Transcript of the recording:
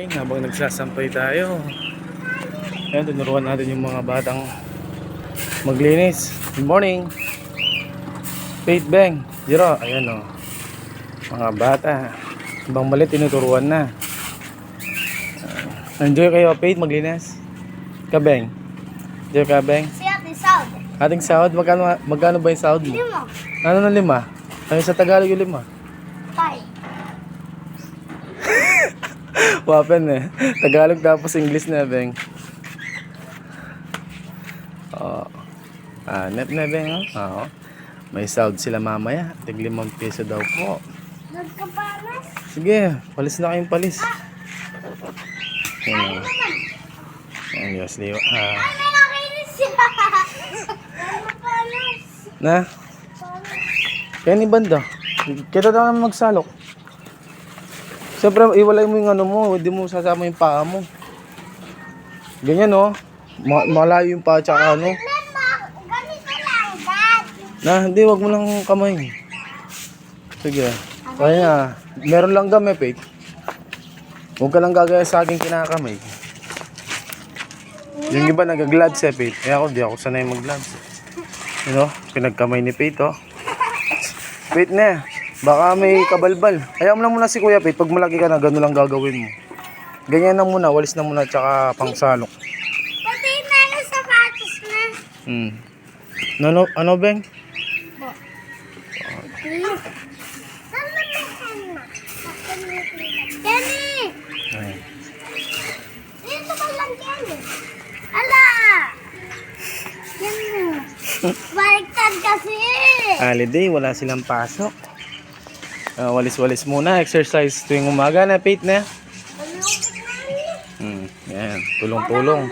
morning habang nagsasampay tayo. Ayan, tinuruan natin yung mga batang maglinis. Good morning. Faith Bang. Zero. Ayan o. Mga bata. Ibang mali tinuturuan na. Ah, enjoy kayo, Faith, maglinis. Kabeng. Enjoy ka, Beng. Si Ate Saud. Ating sahod, magkano, magkano ba yung sahod mo? Lima. Ano na lima? Ano sa Tagalog yung lima? Tay. Wapen eh. Tagalog tapos English na, Beng. Oo. Ah, net na, Beng. oh. Oo. May sahod sila mamaya. Tig limang piso daw po. Nagkapanas. Sige, palis na kayong palis. Ayan. Ayan, yes, liwa. Ah, na, kaya ni banda. Kita daw naman magsalok. Siyempre, iwalay mo yung ano mo. Hindi mo sasama yung paa mo. Ganyan, oh. Ma malayo yung paa tsaka ano. Na, hindi, wag mo lang kamay. Sige. Kaya nga, meron lang gamay, Pete. Huwag ka lang gagaya sa aking kinakamay. Yung iba nag-gloves eh, Pete. Eh ako, di ako sanay mag-gloves. You know, pinagkamay ni Pete, oh. Pete na, baka may kabalbal. Ayaw mo lang muna si Kuya Pete, pag malaki ka na, gano'n lang gagawin mo. Ganyan na muna, walis na muna, tsaka pangsalok. Pati na yung sapatos na. Hmm. No, no, ano, Beng? Henna? Kenny! Ay. Dito ba lang Kenny? Ala! Yan mo. Baliktad kasi. Holiday, wala silang pasok. Ah, walis-walis muna, exercise tuwing umaga na, Pete na. Hmm, yan, tulong-tulong.